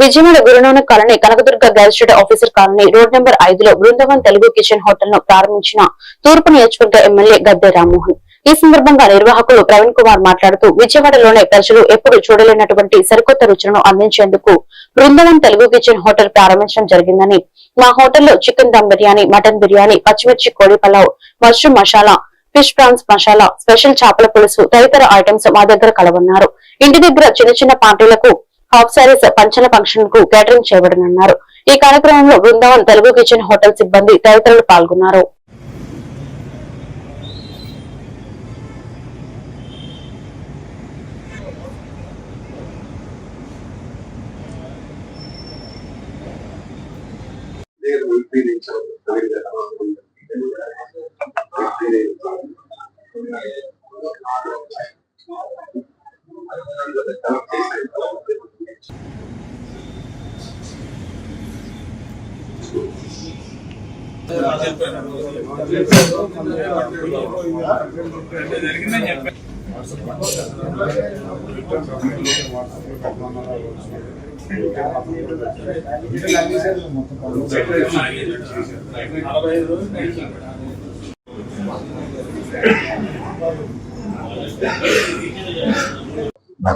Vijayawada Gurunanak colony Kanakadurga గ్యాజిస్ట్రేట్ officer colony road number ఐదులో Brindavan Telugu kitchen హోటల్ను ప్రారంభించిన తూర్పు నియోజకవర్గ ఎమ్మెల్యే గద్దె రామ్మోహన్. ఈ సందర్భంగా నిర్వాహకులు ప్రవీణ్ కుమార్ మాట్లాడుతూ విజయవాడలోనే ప్రజలు ఎప్పుడు చూడలేనటువంటి సరికొత్త రుచులను అందించేందుకు బృందావన్ తెలుగు కిచెన్ హోటల్ ప్రారంభించడం జరిగిందని మా హోటల్లో చికెన్ దమ్ బిర్యానీ మటన్ బిర్యానీ పచ్చిమిర్చి కోడి pulao mushroom masala fish prawns masala special చేపల పులుసు తదితర ఐటమ్స్ మా దగ్గర కలవన్నారు. ఇంటి దగ్గర చిన్న చిన్న పార్టీలకు హాఫ్ సారీస్ పంచన ఫంక్షన్కు కేటరింగ్ చేయబడనున్నారు. ఈ కార్యక్రమంలో బృందావన్ తెలుగు కిచెన్ హోటల్ సిబ్బంది తదితరులు పాల్గొన్నారు. నా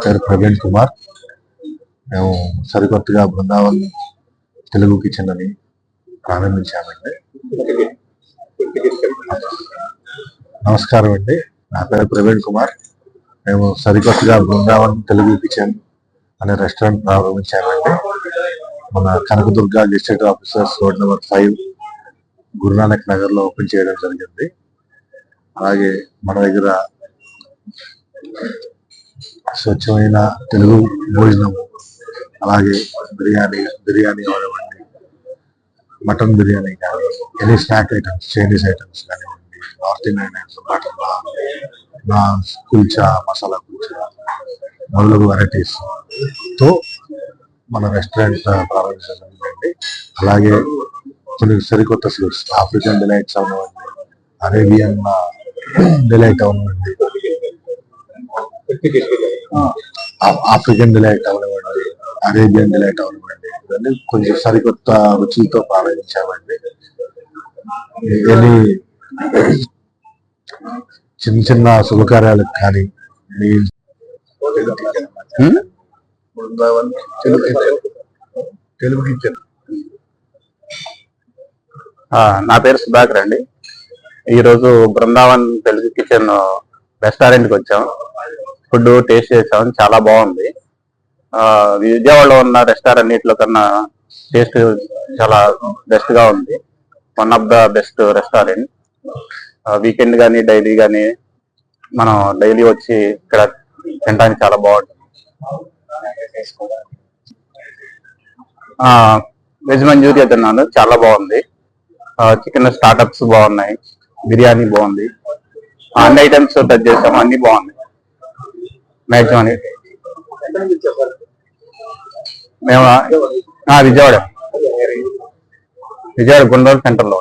పేరు ప్రవీణ్ కుమార్. మేము సరికొత్తగా బృందావన్ తెలుగు కిచెన్ అని ప్రారంభించామండి. నమస్కారం అండి. నా పేరు ప్రవీణ్ కుమార్. మేము సరికొత్తగా బృందావన్ తెలుగు కిచెన్ అనే రెస్టారెంట్ ప్రారంభించామండి. మన Kanakadurga district officers road number five Gurunanak నగర్లో ఓపెన్ చేయడం జరిగింది. అలాగే మన దగ్గర స్వచ్ఛమైన తెలుగు భోజనము అలాగే బిర్యానీ బిర్యానీ అవనివ్వండి మటన్ బిర్యానీ కానీ any snack items Chinese items కానివ్వండి north Indian items butter naans kulcha masala kulcha మొదలగు వెరైటీస్తో మన రెస్టారెంట్ ప్రారంభించడం జరిగిందండి అలాగే కొన్ని సరికొత్త స్వీట్స్ ఆఫ్రికన్ డిలైట్స్ అవనివ్వండి అరేబియన్ డిలైట్ అవనివ్వండి. ఆ- ఆఫ్రికన్ డిలైట్ అవనివ్వండి. అరేబియన్ డిలైట్ అవనివ్వండి ఇవన్నీ కొంచెం సరికొత్త రుచులతో ప్రారంభించామండి ఎన్ని చిన్న చిన్న శుభకార్యాలకు కానీ మీ ఆ, నా పేరు సుధాకర్ అండి. ఈరోజు బృందావన్ తెలుగు కిచెన్ రెస్టారెంట్కి వచ్చాం. ఫుడ్ టేస్ట్ చేసాం. చాలా బాగుంది. విజయవాడలో ఉన్న రెస్టారెంట్ అన్నిటిలో కన్నా టేస్ట్ చాలా బెస్ట్గా ఉంది. One of the best restaurant weekend కానీ డైలీ కానీ మనం డైలీ వచ్చి ఇక్కడ తినడానికి చాలా బాగుంటుంది. వెజ్ మంచూరియా తిన్నాను. చాలా బాగుంది. చికెన్ స్టార్టప్స్ బాగున్నాయి. బిర్యానీ బాగుంది. అన్ని ఐటమ్స్ టచ్ చేసాము. అన్ని బాగున్నాయి. మ్యాక్సిమం మేము ఆ, విజయవాడ. విజయవాడ గుండూరు సెంటర్లో